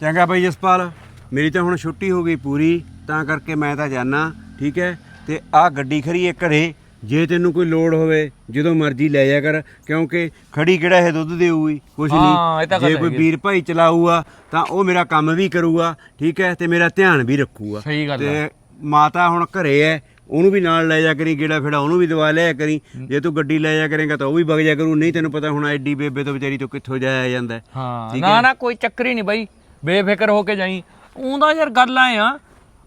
ਚੰਗਾ ਬਾਈ ਜਸਪਾਲ। ਮੇਰੀ ਤਾਂ ਹੁਣ ਛੁੱਟੀ ਹੋ ਗਈ ਪੂਰੀ ਤਾਂ ਕਰਕੇ ਮੈਂ ਤਾਂ ਜਾਣਾ ਠੀਕ ਹੈ? ਤੇ ਆਹ ਗੱਡੀ ਖੜੀ ਹੈ ਘਰੇ ਜੇ ਤੈਨੂੰ ਕੋਈ ਲੋੜ ਹੋਵੇ ਜਦੋਂ ਮਰਜ਼ੀ ਲੈ ਜਾ ਕਰ ਕਿਉਂਕਿ ਖੜੀ ਕਿਹੜਾ ਇਹ ਦੁੱਧ ਦੇਊਗੀ? ਕੁਛ ਹਾਂ, ਇਹ ਤਾਂ ਨਹੀਂ ਗੱਲ ਜੇ ਕੋਈ ਹੈਗੀ। ਵੀਰ ਭਾਈ ਚਲਾਊਗਾ ਤਾਂ ਉਹ ਮੇਰਾ ਕੰਮ ਵੀ ਕਰੂਗਾ ਠੀਕ ਹੈ? ਤੇ ਮੇਰਾ ਧਿਆਨ ਵੀ ਰੱਖੂਗਾ। ਸਹੀ ਗੱਲ ਹੈ ਤੇ ਮਾਤਾ ਹੁਣ ਘਰੇ ਹੈ ਉਹਨੂੰ ਵੀ ਨਾਲ ਲੈ ਜਾ ਕਰੀ ਗੇੜਾ ਫੇੜਾ ਉਹਨੂੰ ਵੀ ਦਵਾ ਲਿਆ ਕਰੀ। ਜੇ ਤੂੰ ਗੱਡੀ ਲੈ ਜਾ ਕਰੇਗਾ ਤਾਂ ਉਹ ਵੀ ਵਗ ਜਾ ਕਰੂ ਨਹੀਂ ਤੈਨੂੰ ਪਤਾ ਹੁਣ ਐਡੀ ਬੇਬੇ ਤੋਂ ਵਿਚਾਰੀ ਤੋਂ ਕਿੱਥੋਂ ਜਾਇਆ ਜਾਂਦਾ। ਹੈ। ਨਾ ਨਾ ਕੋਈ ਚੱਕਰ ਹੀ ਨਹੀਂ ਬਾਈ। ਬੇਫਿਕਰ ਹੋ ਕੇ ਜਾਈ। ਉਹਦਾ ਯਾਰ ਗੱਲ ਆਏ ਆ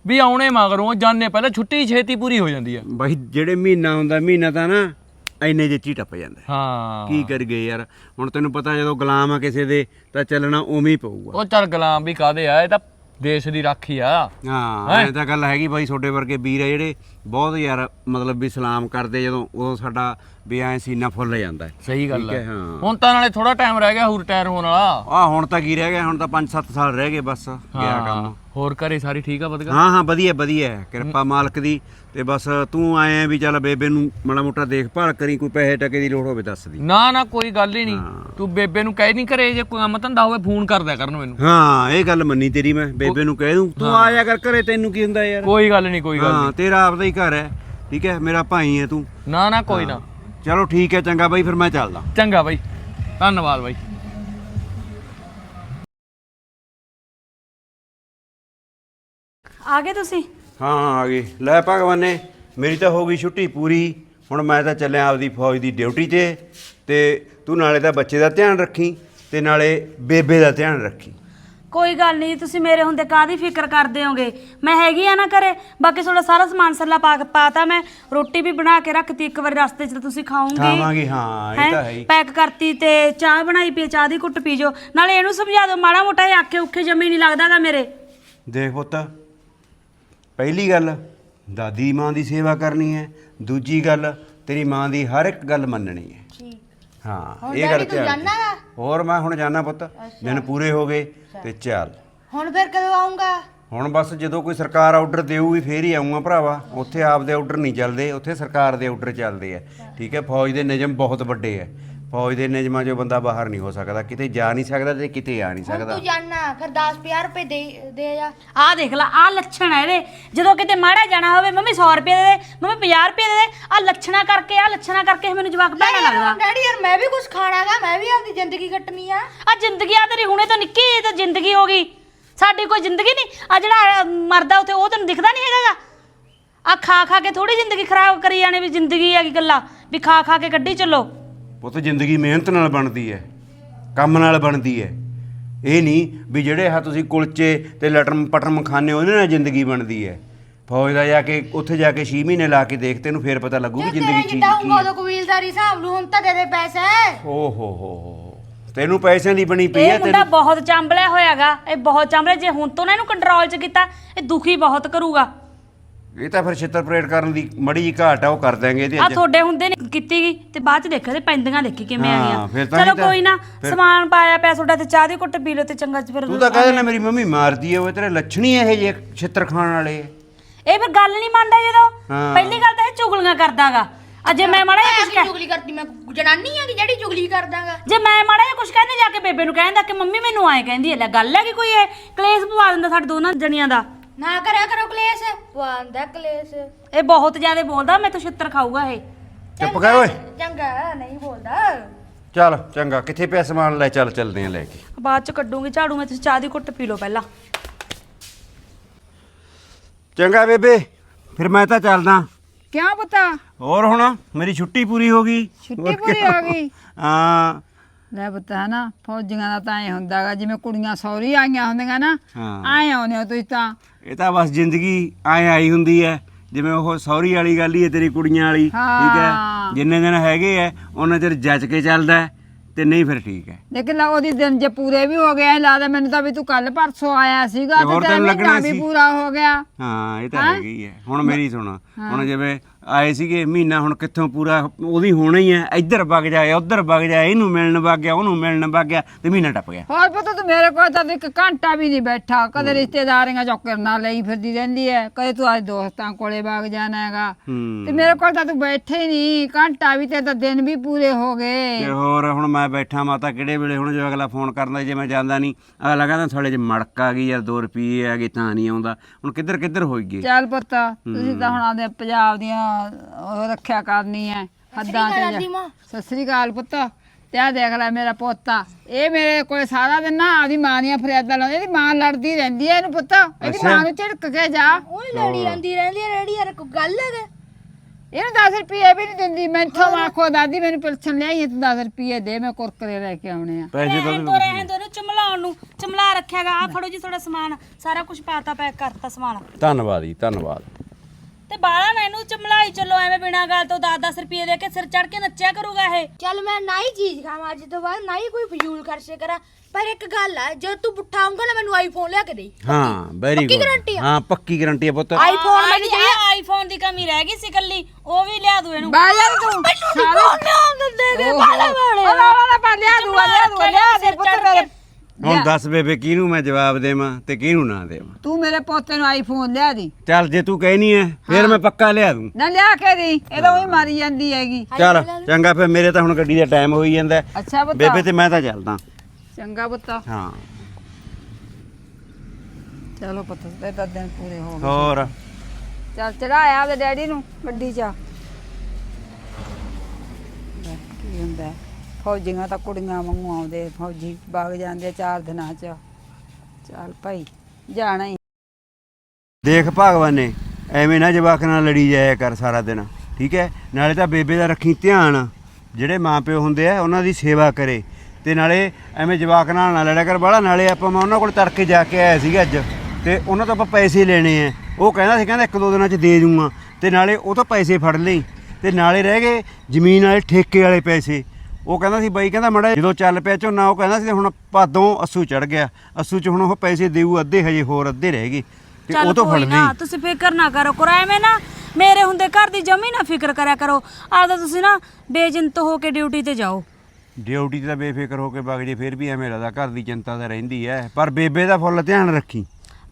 ਵੀ ਆਉਣੇ ਮਗਰੋਂ ਜਾਣੇ ਪਹਿਲਾਂ ਛੁੱਟੀ ਛੇਤੀ ਪੂਰੀ ਹੋ ਜਾਂਦੀ ਆ। ਬਾਈ ਜਿਹੜੇ ਮਹੀਨਾ ਹੁੰਦਾ ਮਹੀਨਾ ਤਾਂ ਨਾ ਐਨੇ ਜਿਹੇ 'ਚ ਹੀ ਟੱਪ ਜਾਂਦਾ। ਹੈ। ਕੀ ਕਰੀਏ ਯਾਰ? ਹੁਣ ਤੈਨੂੰ ਪਤਾ ਜਦੋਂ ਗੁਲਾਮ ਆ ਕਿਸੇ ਦੇ ਤਾਂ ਚੱਲਣਾ ਉਵੇਂ ਹੀ ਪਊਗਾ। ਉਹ ਚੱਲ ਗੁਲਾਮ ਵੀ ਕਾਦੇ ਆ? ਇਹ ਤਾਂ ਦੇਸ਼ ਦੀ ਰਾਖੀ ਆ। ਹਾਂ ਐ ਤਾਂ ਗੱਲ ਹੈਗੀ ਬਾਈ ਤੁਹਾਡੇ ਵਰਗੇ ਵੀਰ ਆ ਜਿਹੜੇ ਬਹੁਤ ਯਾਰ ਮਤਲਬ ਵੀ ਸਲਾਮ ਕਰਦੇ ਜਦੋਂ ਉਦੋਂ ਸਾਡਾ ਵੀ ਐ ਸੀਨਾ ਫੁੱਲ ਜਾਂਦਾ ਹੈ। ਸਹੀ ਗੱਲ ਠੀਕ ਹੈ ਹੈ, ਹਾਂ। ਹੁਣ ਤਾਂ ਨਾਲੇ ਥੋੜਾ ਟਾਈਮ ਰਹਿ ਗਿਆ ਹੋਰ ਰਿਟਾਇਰ ਹੋਣ ਵਾਲਾ। ਆਹ ਹੁਣ ਤਾਂ ਕੀ ਰਹਿ ਗਿਆ? ਹੁਣ ਤਾਂ 5-7 ਸਾਲ ਰਹਿ ਗਏ ਬਸ ਗਿਆ ਕੰਮ। ਹੋਰ ਘਰੇ ਸਾਰੀ ਠੀਕ ਆ ਵਧੀਆ? ਹਾਂ ਹਾਂ ਵਧੀਆ ਵਧੀਆ ਹੈ, ਕਿਰਪਾ ਮਾਲਕ ਦੀ ਤੇ ਬਸ ਤੂੰ ਆਏ ਆ ਵੀ ਚੱਲ ਬੇਬੇ ਨੂੰ ਮਾੜਾ ਮੋਟਾ ਦੇਖਭਾਲ ਕਰੀ ਕੋਈ ਪੈਸੇ ਟਕੇ ਦੀ ਲੋੜ ਹੋਵੇ ਦੱਸ ਦੀ। ਨਾ ਨਾ ਕੋਈ ਗੱਲ ਹੀ ਨਹੀਂ। ਤੂੰ ਬੇਬੇ ਨੂੰ ਕਹਿ ਨਹੀਂ ਘਰੇ ਜੇ ਕੋਈ ਕੰਮ ਧੰਦਾ ਹੋਵੇ ਫੋਨ ਕਰ ਦਿਆ ਕਰਨ ਮੈਨੂੰ। ਹਾਂ ਇਹ ਗੱਲ ਮੰਨੀ ਤੇਰੀ ਮੈਂ। ਬੇਬੇ ਨੂੰ ਕਹਿ ਦੂੰ ਤੂੰ ਆ ਜਾ ਕਰ ਘਰੇ ਤੈਨੂੰ ਕੀ ਹੁੰਦਾ ਯਾਰ? ਕੋਈ ਗੱਲ ਨਹੀਂ ਕੋਈ ਗੱਲ ਹਾਂ ਤੇਰਾ ਆਪਦਾ ਹੀ ਘਰ ਹੈ ਠੀਕ ਹੈ ਮੇਰਾ ਭਾਈ ਹੈ ਤੂੰ। ਨਾ ਨਾ ਕੋਈ ਨਾ। ਚਲੋ ਠੀਕ ਹੈ ਚੰਗਾ ਬਾਈ ਫਿਰ ਮੈਂ ਚੱਲਦਾ। ਚੰਗਾ ਬਾਈ ਧੰਨਵਾਦ ਬਾਈ। ਆ ਗਏ ਤੁਸੀਂ? ਹਾਂ ਹਾਂ ਆ ਗਈ ਲੈ ਭਗਵਾਨੇ ਮੇਰੀ ਤਾਂ ਹੋ ਗਈ ਛੁੱਟੀ ਪੂਰੀ ਹੁਣ ਮੈਂ ਤਾਂ ਚੱਲਿਆ ਆਪਦੀ ਫੌਜ ਦੀ ਡਿਊਟੀ ਤੇ ਤੇ ਤੂੰ ਨਾਲੇ ਤਾਂ ਬੱਚੇ ਦਾ ਧਿਆਨ ਰੱਖੀ ਤੇ ਨਾਲੇ ਬੇਬੇ ਦਾ ਧਿਆਨ ਰੱਖੀ। ਕੋਈ ਗੱਲ ਨਹੀਂ ਤੁਸੀਂ ਮੇਰੇ ਹੁੰਦੇ ਕਾਦੀ ਫਿਕਰ ਕਰਦੇ ਹੋਗੇ? ਮੈਂ ਹੈਗੀ ਆ ਨਾ ਘਰੇ ਬਾਕੀ ਤੁਹਾਡਾ ਸਾਰਾ ਸਮਾਨ ਸੱਲਾ ਪਾ ਪਾਤਾ ਮੈਂ ਰੋਟੀ ਵੀ ਬਣਾ ਕੇ ਰੱਖਤੀ ਇੱਕ ਵਾਰ ਰਸਤੇ 'ਚ ਤੁਸੀਂ ਖਾਓਗੇ। ਖਾਵਾਂਗੇ ਹਾਂ ਇਹ ਤਾਂ ਹੈ ਹੀ। ਪੈਕ ਕਰਤੀ ਤੇ ਚਾਹ ਬਣਾਈ ਹੈ, ਚਾਹ ਦੀ ਘੁੱਟ ਪੀ ਜੋ ਨਾਲੇ ਇਹਨੂੰ ਸਮਝਾ ਦਿਓ ਮਾੜਾ ਮੋਟਾ ਇਹ ਆਖੇ ਉੱਖੇ ਜਮੀ ਨਹੀਂ ਲੱਗਦਾਗਾ ਮੇਰੇ। ਦੇਖ ਪੁੱਤ ਪਹਿਲੀ ਗੱਲ ਦਾਦੀ ਮਾਂ ਦੀ ਸੇਵਾ ਕਰਨੀ ਹੈ। ਦੂਜੀ ਗੱਲ ਤੇਰੀ ਮਾਂ ਦੀ ਹਰ ਇੱਕ ਗੱਲ ਮੰਨਣੀ ਹੈ। ਠੀਕ। ਹਾਂ ਇਹ ਗੱਲ ਧਿਆਨ ਦੇ। ਹੋਰ ਮੈਂ ਹੁਣ ਜਾਣਾ ਪੁੱਤ ਦਿਨ ਪੂਰੇ ਹੋ ਗਏ ਤੇ ਚੱਲ। ਹੁਣ ਫਿਰ ਕਦੋਂ ਆਉਂਗਾ ਹੁਣ ਬਸ ਜਦੋਂ ਕੋਈ ਸਰਕਾਰ ਆਰਡਰ ਦੇਊਗੀ ਫੇਰ ਹੀ ਆਉਂਗਾ ਭਰਾਵਾ। ਉੱਥੇ ਆਪਦੇ ਆਰਡਰ ਨਹੀਂ ਚੱਲਦੇ ਉੱਥੇ ਸਰਕਾਰ ਦੇ ਆਰਡਰ ਚੱਲਦੇ ਆ। ਠੀਕ ਹੈ ਫੌਜ ਦੇ ਨਿਯਮ ਬਹੁਤ ਵੱਡੇ ਆ। ਫੌਜ ਦੇ ਨਿਯਮਾਂ 'ਚੋਂ ਬੰਦਾ ਬਾਹਰ ਨਹੀਂ ਹੋ ਸਕਦਾ ਕਿਤੇ ਜਾ ਨਹੀਂ ਸਕਦਾ ਤੇ ਕਿਤੇ ਆ ਨਹੀਂ ਹੁਣ ਸਕਦਾ। ਤੂੰ ਜਾਣਾ ਫਿਰ 10 ਰੁਪਏ ਦੇ ਦੇ ਜਾ ਆਹ ਦੇਖ ਲੈ ਆਹ ਲੱਛਣ ਹੈ ਇਹਦੇ। ਜਦੋਂ ਕਿਤੇ ਮਾੜਾ ਜਾਣਾ ਹੋਵੇ ਮੰਮੀ 100 ਰੁਪਏ ਦੇ ਦੇ ਮੰਮੀ 50 ਰੁਪਏ ਦੇ ਦੇ ਆਹ ਲੱਛਣਾ ਕਰਕੇ ਆਹ ਲੱਛਣਾ ਕਰਕੇ ਮੈਨੂੰ ਜਵਾਕ ਭੈਣਾ ਲੱਗਦਾ। ਡੈਡੀ ਯਾਰ ਮੈਂ ਵੀ ਕੁਝ ਖਾਣਾਗਾ ਮੈਂ ਵੀ ਆਪਦੀ ਜ਼ਿੰਦਗੀ ਕੱਟਣੀ ਆ। ਆ ਜ਼ਿੰਦਗੀ ਆ ਤੇਰੀ ਹੁਣੇ ਤਾਂ ਨਿੱਕੀ ਜਿਹੀ ਤਾਂ ਜ਼ਿੰਦਗੀ ਹੋ ਗਈ। ਸਾਡੀ ਕੋਈ ਜ਼ਿੰਦਗੀ ਨਹੀਂ ਆ ਜਿਹੜਾ ਅਹ, ਮਰਦਾ ਉਥੇ ਉਹ ਤੈਨੂੰ ਦਿਖਦਾ ਨਹੀਂ ਹੈਗਾਗਾ ਆ ਖਾ ਖਾ ਕੇ ਥੋੜੀ ਜ਼ਿੰਦਗੀ ਖਰਾਬ ਕਰੀ ਜਾਣੇ ਵੀ ਜ਼ਿੰਦਗੀ ਹੈਗੀ ਗੱਲਾਂ ਵੀ ਖਾ ਖਾ ਕੇ ਕੱਢੀ ਚੱਲੋ। ਪੁੱਤ ਜ਼ਿੰਦਗੀ ਮਿਹਨਤ ਨਾਲ ਬਣਦੀ ਹੈ ਕੰਮ ਨਾਲ ਬਣਦੀ ਹੈ। ਇਹ ਨਹੀਂ ਵੀ ਜਿਹੜੇ ਆ ਤੁਸੀਂ ਕੁਲਚੇ ਤੇ ਲਟਰਮ ਪਟਰਮ ਖਾਣੇ ਉਹਦੇ ਨਾਲ ਜ਼ਿੰਦਗੀ ਬਣਦੀ ਹੈ। ਫੌਜ ਦਾ ਜਾ ਕੇ ਉੱਥੇ ਜਾ ਕੇ 6 ਮਹੀਨੇ ਲਾ ਕੇ ਦੇਖ ਤੈਨੂੰ ਫੇਰ ਪਤਾ ਲੱਗੂ ਵੀ ਜ਼ਿੰਦਗੀ ਚੀਜ਼ ਜਿੱਦਾਂ ਕੀ ਹੋਊਗਾ ਹੈ ਕਬੀਲਦਾਰੀ ਹਿਸਾਬ ਨੂੰ ਹੁਣ ਤਾਂ ਦੇ ਦੇ ਪੈਸੇ। ਓ ਹੋ ਹੋ ਹੋ ਤੈਨੂੰ ਪੈਸਿਆਂ ਦੀ ਬਣੀ ਪਈ ਹੈ ਇਹ ਮੁੰਡਾ ਬਹੁਤ ਚੰਬਲਿਆ ਹੋਇਆਗਾ। ਇਹ ਬਹੁਤ ਚੰਬਲਿਆ ਜੇ ਹੁਣ ਤੋਂ ਨਾ ਇਹਨੂੰ ਕੰਟਰੋਲ 'ਚ ਕੀਤਾ ਇਹ ਦੁਖੀ ਬਹੁਤ ਕਰੂਗਾ। ਇਹ ਤਾਂ ਫਿਰ ਛਿੱਤਰ ਪਰੇਡ ਕਰਨ ਦੀ ਮੜੀ ਜੀ ਘਾਟ ਆ ਉਹ ਕਰ ਦਾਂਗੇ ਇਹਦੇ ਆ ਅੱਜ। ਤੁਹਾਡੇ ਹੁੰਦੇ ਨੇ ਕੀਤੀ ਗਈ ਤੇ ਬਾਅਦ 'ਚ ਦੇਖਿਓ ਤੇ ਪੈਂਦੀਆਂ ਦੇਖੀ ਕਿਵੇਂ ਹਾਂ, ਆ ਫਿਰ ਗਈਆਂ ਤਾਂ ਚਲੋ ਤਾਂ- ਕੋਈ ਨਾ ਸਮਾਨ ਪਾਇਆ ਪਿਆ ਤੁਹਾਡਾ ਤੇ ਚਾਹ ਦੀ ਘੁੱਟ ਪੀ ਲਓ ਤੇ ਚੰਗਾ ਚ ਫਿਰ ਤੂੰ ਤਾਂ ਕਹਿੰਦਾ ਨਾ ਮੇਰੀ ਮੰਮੀ ਮਾਰਦੀ ਹੈ ਉਹ ਤੇਰੇ ਲੱਛਣੀ ਇਹ ਜੇ ਛਿੱਤਰ ਖਾਣ ਵਾਲੇ। ਇਹ ਫਿਰ ਗੱਲ ਨਹੀਂ ਮੰਨਦਾ ਜਦੋਂ। ਹਾਂ। ਪਹਿਲੀ ਗੱਲ ਤਾਂ ਇਹ ਚੁਗਲੀਆਂ ਕਰਦਾਗਾ। ਅਜੇ ਮੈਂ ਮਾੜਾ ਜਿਹਾ ਕੁਝ ਮੈਂ ਚੁਗਲੀ ਕਰਦੀ ਮੈਂ ਜਨਾਨੀ ਆ ਕਿ ਜਿਹੜੀ ਚੁਗਲੀ ਕਰਦਾਗਾ? ਜੇ ਮੈਂ ਮਾੜਾ ਜਿਹਾ ਕੁਝ ਕਹਿੰਦੇ ਜਾ ਕੇ ਬੇਬੇ ਨੂੰ ਕਹਿੰਦਾ ਕਿ ਮੰਮੀ ਮੈਨੂੰ ਆਏ ਕਹਿੰਦੀ ਹੈ ਲੈ ਗੱਲ ਹੈ ਕਿ ਕੋਈ ਇਹ। ਕਲੇਸ਼ ਪਵਾ ਦਿੰਦਾ ਸਾਡੇ ਦੋਨਾਂ ਜਣੀਆਂ ਦਾ। ਨਾ ਕਰਿਆ ਕਰੋ ਕਲੇਸ਼। ਪਵਾਉਂਦਾ ਕਲੇਸ਼। ਇਹ ਬਹੁਤ ਜ਼ਿਆਦਾ ਬੋਲਦਾ ਮੈਂ ਤਾਂ ਛਿੱਤਰ ਖਾਊਗਾ ਇਹ। ਚੁੱਪ ਕਰ ਓਏ। ਚੰਗਾ ਨਹੀਂ ਬੋਲਦਾ। ਚੱਲ ਚੰਗਾ ਕਿੱਥੇ ਪਿਆ ਸਮਾਨ? ਲੈ ਚੱਲ ਚੱਲਦੇ ਆ ਲੈ ਕੇ। ਬਾਅਦ ਚ ਕੱਢੂਗੀ ਝਾੜੂ ਮੈਂ ਤੁਸੀਂ ਚਾਹ ਦੀ ਘੁੱਟ ਪੀ ਲਓ ਪਹਿਲਾਂ। ਚੰਗਾ ਬੇਬੇ ਫਿਰ ਮੈਂ ਤਾਂ ਚੱਲਦਾ। ਕਿਉਂ ਪਤਾ? ਹੋਰ ਹੁਣ ਮੇਰੀ ਛੁੱਟੀ ਪੂਰੀ ਹੋ ਗਈ। ਛੁੱਟੀ ਪੂਰੀ ਹੋ ਗਈ? ਹਾਂ। ਲੈ ਪਤਾ ਨਾ ਫੌਜੀਆਂ ਦਾ ਤਾਂ ਐ ਹੁੰਦਾਗਾ ਜਿਵੇਂ ਕੁੜੀਆਂ ਸੌਰੀ ਆਈਆਂ ਹੁੰਦੀਆਂ ਨਾ ਹਾਂ। ਐ ਆਉਂਦੇ ਹੋ ਤੁਸੀਂ ਤਾਂ। ਇਹ ਤਾਂ ਬਸ ਜ਼ਿੰਦਗੀ ਐ ਆਈ ਹੁੰਦੀ ਹੈ ਜਿਵੇਂ ਉਹ ਸੌਰੀ ਵਾਲੀ ਗੱਲ ਹੀ ਹੈ ਤੇਰੀ ਕੁੜੀਆਂ ਵਾਲੀ ਠੀਕ ਹੈ ਹਾਂ। ਜਿੰਨੇ ਦਿਨ ਹੈਗੇ ਐ ਉਹਨਾਂ ਚਿਰ ਜੱਜ ਕੇ ਚੱਲਦਾ ਹੈ, ਤੇ ਨਹੀਂ ਫਿਰ ਠੀਕ ਹੈ ਲੇਕਿਨ ਲਾ ਉਹਦੀ ਦਿਨ ਜੇ ਪੂਰੇ ਵੀ ਹੋ ਗਏ ਐਂ ਲੱਗਦਾ ਮੈਨੂੰ ਤਾਂ ਵੀ ਤੂੰ ਕੱਲ ਪਰਸੋਂ ਆਇਆ ਸੀਗਾ ਤੇ ਹੋਰ ਤੈਨੂੰ ਤੈਨੂੰ ਲੱਗਣਾ ਵੀ ਸੀ। ਪੂਰਾ ਹੋ ਗਿਆ। ਹਾਂ ਇਹ ਤਾਂ ਹੈਗੀ ਹੈ ਹੁਣ ਮੇਰੀ ਸੁਣ ਹੁਣ ਜਿਵੇਂ ਆਏ ਸੀਗੇ ਮਹੀਨਾ ਹੁਣ ਕਿੱਥੋਂ ਪੂਰਾ ਉਹਦੀ ਹੋਣਾ ਹੀ ਹੈ ਇੱਧਰ ਵਗ ਜਾਏ ਉੱਧਰ ਵਗ ਜਾਏ ਇਹਨੂੰ ਮਿਲਣ ਵਗ ਗਿਆ ਉਹਨੂੰ ਮਿਲਣ ਵਗ ਗਿਆ ਤੇ ਮਹੀਨਾ ਟੱਪ ਗਿਆ। ਹੋਰ ਪਤਾ ਤੂੰ ਮੇਰੇ ਕੋਲ ਤਾਂ ਇੱਕ ਘੰਟਾ ਵੀ ਨਹੀਂ ਬੈਠਾ ਕਦੇ ਰਿਸ਼ਤੇਦਾਰੀਆਂ ਚੌਕਰ ਨਾਲ ਲਈ ਫਿਰਦੀ ਰਹਿੰਦੀ ਹੈ ਕਦੇ ਤੂੰ ਅੱਜ ਦੋਸਤਾਂ ਕੋਲੇ ਵਗ ਜਾਣਾ ਹੈਗਾ। ਤੇ ਮੇਰੇ ਕੋਲ ਤਾਂ ਤੂੰ ਬੈਠੇ ਨਹੀਂ ਘੰਟਾ ਵੀ ਤੇ ਤਾਂ ਦਿਨ ਵੀ ਪੂਰੇ ਹੋ ਗਏ। ਤੇ ਹੋਰ ਹੁਣ ਮੈਂ ਬੈਠਾ ਮਾਤਾ ਕਿਹੜੇ ਵੇਲੇ ਹੁਣ ਜੋ ਅਗਲਾ ਫੋਨ ਕਰਦਾ ਜੇ ਮੈਂ ਜਾਂਦਾ ਨਹੀਂ ਅਗਲਾ ਕਹਿੰਦਾ ਥੋੜੇ ਜਿਹੇ ਮੜਕ ਆ ਗਈ ਯਾਰ 2 ਰੁਪਏ ਆ ਗਏ ਤਾਂ ਨਹੀਂ ਆਉਂਦਾ। ਹੁਣ ਕਿੱਧਰ ਕਿੱਧਰ ਹੋਈ ਗਏ ਚੱਲ ਪੁੱਤ ਤੁਸੀਂ ਤਾਂ ਹੁਣ ਆਦੇ ਪੰਜਾਬ ਦੀਆਂ ਉਹ ਰੱਖਿਆ ਕਰਨੀ ਹੈ ਹੱਦਾਂ ਤੇ ਜਾ- ਸਤਿ ਸ੍ਰੀ ਅਕਾਲ ਪੁੱਤ। ਤੇ ਆ ਦੇਖ ਲੈ ਮੇਰਾ ਪੋਤਾ। ਇਹ ਮੇਰੇ ਕੋਲ ਸਾਰਾ ਦਿਨ ਨਾ ਆਦੀ ਮਾਂ ਦੀਆਂ ਫਰਿਆਦਾਂ ਲਾਉਂਦੀ ਇਹਦੀ ਮਾਂ ਲੜਦੀ ਰਹਿੰਦੀ ਹੈ ਇਹਨੂੰ ਪੁੱਤ। ਇਹਦੀ ਮਾਂ ਨੂੰ ਝਿੜਕ ਕੇ ਜਾ। ਉਹ ਲੜੀ ਜਾਂਦੀ ਰਹਿੰਦੀ ਹੈ ਰੈਡੀ ਯਾਰ ਕੋਈ ਗੱਲ ਹੈ ਇਹਨੂੰ 10 ਰੁਪਏ ਵੀ ਨਹੀਂ ਦਿੰਦੀ। ਮੈਥੋਂ ਆਖੋ ਦਾਦੀ ਮੈਨੂੰ ਪਿਲਸਣ ਲਿਆਈ ਤੂੰ 10 ਰੁਪਏ ਦੇ ਮੈਂ ਕੁਰਕਰੇ ਲੈ ਕੇ ਆਉਣੇ ਆ। ਪੈਸੇ ਤਾਂ ਰਹਿਣ ਦੋ ਰਹਿਣ ਦੋ ਇਹਨੂੰ ਚਮਲਾਉਣ ਨੂੰ। ਚਮਲਾ ਰੱਖਿਆਗਾ ਆ ਫੜੋ ਜੀ ਤੁਹਾਡਾ ਸਮਾਨ। ਸਾਰਾ ਕੁਝ ਪਾਤਾ ਪੈਕ ਕਰਤਾ ਸਮਾਨ। ਧੰਨਵਾਦ ਜੀ ਧੰਨਵਾਦ। ਤੇ ਬਾਲਾ ਨਾ ਇਹਨੂੰ ਚਮਲਾਈ ਚੱਲੋ ਐਵੇਂ ਬਿਨਾਂ ਗੱਲ ਤੋਂ 10-10 ਰੁਪਏ ਦੇ ਕੇ ਸਿਰ ਚੜ ਕੇ ਨੱਚਿਆ ਕਰੂਗਾ ਇਹ। ਚੱਲ ਮੈਂ ਨਾ ਹੀ ਚੀਜ਼ ਖਾਵਾਂ ਅੱਜ ਤੋਂ ਬਾਅਦ ਨਾ ਹੀ ਕੋਈ ਫਜ਼ੂਲ ਖਰਚੇ ਕਰਾਂ। ਪਰ ਇੱਕ ਗੱਲ ਹੈ ਜਦ ਤੂੰ ਪੁੱਠਾ ਆਉਂਗਾ ਨਾ ਮੈਨੂੰ ਆਈਫੋਨ ਲਿਆ ਕੇ ਦੇਈ ਹਾਂ ਵੈਰੀ ਪੱਕੀ ਗੁੱਡ guarantee ਆ? ਹਾਂ ਪੱਕੀ ਗਾਰੰਟੀ ਹੈ ਪੁੱਤ। ਆਈਫੋਨ ਮੈਨੂੰ ਚਾਹੀਦਾ। ਆਈਫੋਨ ਦੀ ਕਮੀ ਰਹਿ ਗਈ ਸੀ ਕੱਲੀ ਉਹ ਵੀ ਲਿਆ ਦੂ ਇਹਨੂੰ। ਬਾਜਾ ਤੂੰ ਮੈਨੂੰ ਕੌਣ ਲਿਆ ਦਿੰਦੇ ਬਾਲੇ ਬਾਲੇ ਉਹ ਨਾ ਪਾ ਲਿਆ ਦੂਆ ਲਿਆ ਦੂਆ ਲਿਆ ਦੇ ਪੁੱਤ ਮੇਰੇ ਹੁਣ ਦੱਸ ਬੇਬੇ ਕਿਹਨੂੰ ਮੈਂ ਜਵਾਬ ਦੇਵਾਂ ਤੇ ਕਿਹਨੂੰ ਨਾ ਦੇਵਾਂ? ਤੂੰ ਮੇਰੇ ਪੋਤੇ ਨੂੰ ਆਈਫੋਨ ਲਿਆ ਦੀ। ਚੱਲ ਜੇ ਤੂੰ ਕਹਿਨੀ ਹੈ ਫਿਰ ਮੈਂ ਪੱਕਾ ਲਿਆ ਦੂੰ। ਨਾ ਲਿਆ ਕੇ ਦੀ ਇਹ ਤਾਂ ਉਹੀ ਮਾਰੀ ਜਾਂਦੀ ਹੈਗੀ। ਚੱਲ ਚੰਗਾ ਫਿਰ ਮੇਰੇ ਤਾਂ ਹੁਣ ਗੱਡੀ ਦਾ ਟਾਈਮ ਹੋਈ ਜਾਂਦਾ ਹੈ। ਅੱਛਾ ਪੁੱਤ। ਬੇਬੇ ਤੇ ਮੈਂ ਤਾਂ ਚੱਲਦਾ। ਚੰਗਾ ਪੁੱਤ। ਹਾਂ। ਚਲੋ ਪੁੱਤ ਤੇ ਤਾਂ ਦਿਨ ਪੂਰੇ ਹੋ ਗਏ। ਹੋਰ? ਚੱਲ ਚੜਾਇਆ ਉਹਦੇ ਡੈਡੀ ਨੂੰ ਗੱਡੀ 'ਚ। ਕੀ ਹੁੰਦਾ? ਫੌਜੀਆਂ ਤਾਂ ਕੁੜੀਆਂ ਵਾਂਗੂ ਆਉਂਦੇ, ਫੌਜੀ ਵਗ ਜਾਂਦੇ ਚਾਰ ਦਿਨਾਂ 'ਚ। ਚੱਲ ਭਾਈ, ਜਾਣਾ ਹੀ ਦੇਖ ਭਗਵਾਨ ਨੇ, ਐਵੇਂ ਨਾ ਜਵਾਕ ਨਾਲ ਲੜੀ ਜਾਇਆ ਕਰ ਸਾਰਾ ਦਿਨ, ਠੀਕ ਹੈ ਨਾਲੇ ਤਾਂ ਬੇਬੇ ਦਾ ਰੱਖੀ ਧਿਆਨ, ਜਿਹੜੇ ਮਾਪਿਓ ਹੁੰਦੇ ਆ, ਉਹਨਾਂ ਦੀ ਸੇਵਾ ਕਰੇ। ਤੇ ਨਾਲੇ ਐਵੇਂ ਜਵਾਕ ਨਾਲ ਨਾ ਲੜਿਆ ਕਰ ਬਾਹਲਾ ਨਾਲੇ ਆਪਾਂ ਮੈਂ ਉਹਨਾਂ ਕੋਲ ਤੜਕੇ ਜਾ ਕੇ ਆਇਆ ਸੀਗਾ ਅੱਜ। ਤੇ ਉਹਨਾਂ ਤੋਂ ਆਪਾਂ ਪੈਸੇ ਲੈਣੇ ਆ ਉਹ ਕਹਿੰਦਾ ਸੀ, ਕਹਿੰਦਾ ਇੱਕ ਦੋ ਦਿਨਾਂ 'ਚ ਦੇ ਦੂੰਗਾ। ਤੇ ਨਾਲੇ ਉਹ ਤੋਂ ਪੈਸੇ ਫੜ ਲਈ ਤੇ ਨਾਲੇ ਰਹਿ ਗਏ ਜ਼ਮੀਨ ਵਾਲੇ ਠੇਕੇ ਵਾਲੇ ਪੈਸੇ। ਉਹ ਕਹਿੰਦਾ ਸੀ ਬਾਈ ਕਹਿੰਦਾ ਮੜਾ ਜਦੋਂ ਚੱਲ ਪਿਆ ਝੋਨਾ ਉਹ ਕਹਿੰਦਾ ਸੀ ਹੁਣ ਭਾਦੋਂ ਅਸੂ ਚੜ ਗਿਆ। ਅਸੂ 'ਚ ਹੁਣ ਉਹ ਪੈਸੇ ਦੇਊ ਅੱਧੇ ਹਜੇ ਹੋਰ ਅੱਧੇ ਰਹਿ ਗਏ। ਤੇ ਚੱਲ ਉਹ ਤੋਂ ਫੜ ਲਈ ਨਾ ਤੁਸੀਂ ਫਿਕਰ ਨਾ ਕਰੋ ਕਰੋ ਐਵੇਂ ਨਾ ਮੇਰੇ ਹੁੰਦੇ ਘਰ ਦੀ ਜਮੀ ਨਾ ਫਿਕਰ ਕਰਿਆ ਕਰੋ। ਆਦਾ ਤੁਸੀਂ ਨਾ ਬੇਜਿੰਤ ਹੋ ਕੇ ਡਿਊਟੀ ਤੇ ਜਾਓ। ਡਿਊਟੀ ਤੇ ਤਾਂ ਬੇਫਿਕਰ ਹੋ ਕੇ ਵਗ ਜੇ ਫਿਰ ਵੀ ਐਵੇਂ ਲੱਗਦਾ ਘਰ ਦੀ ਚਿੰਤਾ ਤਾਂ ਰਹਿੰਦੀ ਐ। ਪਰ ਬੇਬੇ ਦਾ ਫੁੱਲ ਧਿਆਨ ਰੱਖੀ।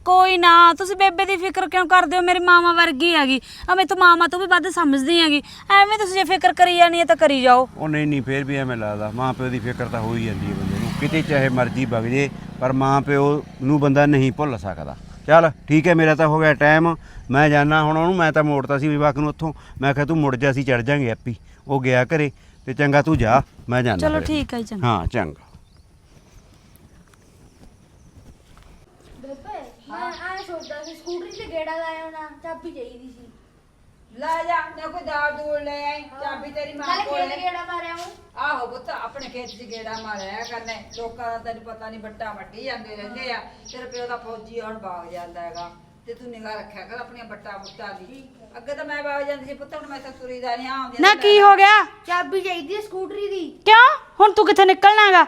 ਕੋਈ ਨਾ ਤੁਸੀਂ ਬੇਬੇ ਦੀ ਫਿਕਰ ਕਿਉਂ ਕਰਦੇ ਹੋ? ਮੇਰੀ ਮਾਮਾ ਵਰਗੀ ਹੈਗੀ। ਆ ਮੈਂ ਤਾਂ ਮਾਮਾ ਤੋਂ ਵੀ ਵੱਧ ਸਮਝਦੀ ਹੈਗੀ। ਐਵੇਂ ਤੁਸੀਂ ਜੇ ਫਿਕਰ ਕਰੀ ਜਾਣੀ ਹੈ ਤਾਂ ਕਰੀ ਜਾਓ। ਉਹ ਨਹੀਂ ਨਹੀਂ ਫਿਰ ਵੀ ਐਵੇਂ ਲੱਗਦਾ। ਮਾਂ ਪਿਓ ਦੀ ਫਿਕਰ ਤਾਂ ਹੋ ਹੀ ਜਾਂਦੀ ਹੈ ਬੰਦੇ ਨੂੰ। ਕਿਤੇ ਚਾਹੇ ਮਰਜ਼ੀ ਵਗ ਜੇ ਪਰ ਮਾਂ ਪਿਓ ਨੂੰ ਬੰਦਾ ਨਹੀਂ ਭੁੱਲ ਸਕਦਾ। ਚੱਲ ਠੀਕ ਹੈ ਮੇਰਾ ਤਾਂ ਹੋ ਗਿਆ ਟਾਈਮ। ਮੈਂ ਜਾਣਾ ਹੁਣ ਉਹਨੂੰ ਮੈਂ ਤਾਂ ਮੋੜਤਾ ਸੀ ਵਿਵਾਕ ਨੂੰ ਉੱਥੋਂ। ਮੈਂ ਕਿਹਾ ਤੂੰ ਮੁੜ ਜਾ ਅਸੀਂ ਚੜ ਜਾਾਂਗੇ ਆਪੀ ਉਹ ਗਿਆ ਘਰੇ ਤੇ ਚੰਗਾ ਤੂੰ ਜਾ ਮੈਂ ਜਾਣਾ ਚਲੋ ਠੀਕ ਹੈ ਜੀ ਚੰਗਾ। ਹਾਂ ਚੰਗਾ। ਮੈਂ ਆ ਸੋਚਦਾ ਸੀ ਸਕੂਟਰੀ ਤੇ ਗੇੜਾ ਲਾਇਆ ਹੋਣਾ ਚਾਬੀ ਚਾਹੀਦੀ ਸੀ। ਲੈ ਜਾ ਨਾ ਕੋਈ ਦਾਲ ਦੂਲ ਲੈ ਆਈ ਚਾਬੀ ਤੇਰੀ ਮਾਂ ਨਾਲੇ ਕੋਲ ਖੇਤ ਗੇੜਾ ਮਾਰਿਆ ਹੂੰ ਆਹੋ ਪੁੱਤ ਆਪਣੇ ਖੇਤ 'ਚ ਗੇੜਾ ਮਾਰਿਆ ਕਰਨੇ ਲੋਕਾਂ ਦਾ ਤੈਨੂੰ ਪਤਾ ਨਹੀਂ ਵੱਟਾ ਵੱਟੀ ਜਾਂਦੇ ਰਹਿੰਦੇ ਆ। ਤੇਰੇ ਪਿਓ ਦਾ ਫੌਜੀ ਹੁਣ ਬਾਗ ਜਾਂਦਾ ਹੈਗਾ। ਤੇ ਤੂੰ ਨਿਗਾਹ ਰੱਖਿਆ ਕਰ ਆਪਣੀਆਂ ਵੱਟਾ ਬੁੱਟਾਂ ਦੀ। ਅੱਗੇ ਤਾਂ ਮੈਂ ਬਾਗ ਜਾਂਦੀ ਸੀ ਪੁੱਤ ਹੁਣ ਮੈਂ ਤਾਂ ਤੁਰੀ ਦਾ ਨਹੀਂ ਆਉਂਦੀ ਨਾ ਕੀ ਹੋ ਗਿਆ? ਚਾਬੀ ਚਾਹੀਦੀ ਹੈ ਸਕੂਟਰੀ ਦੀ। ਕਿਉਂ? ਹੁਣ ਤੂੰ ਕਿੱਥੇ ਨਿਕਲਣਾਗਾ?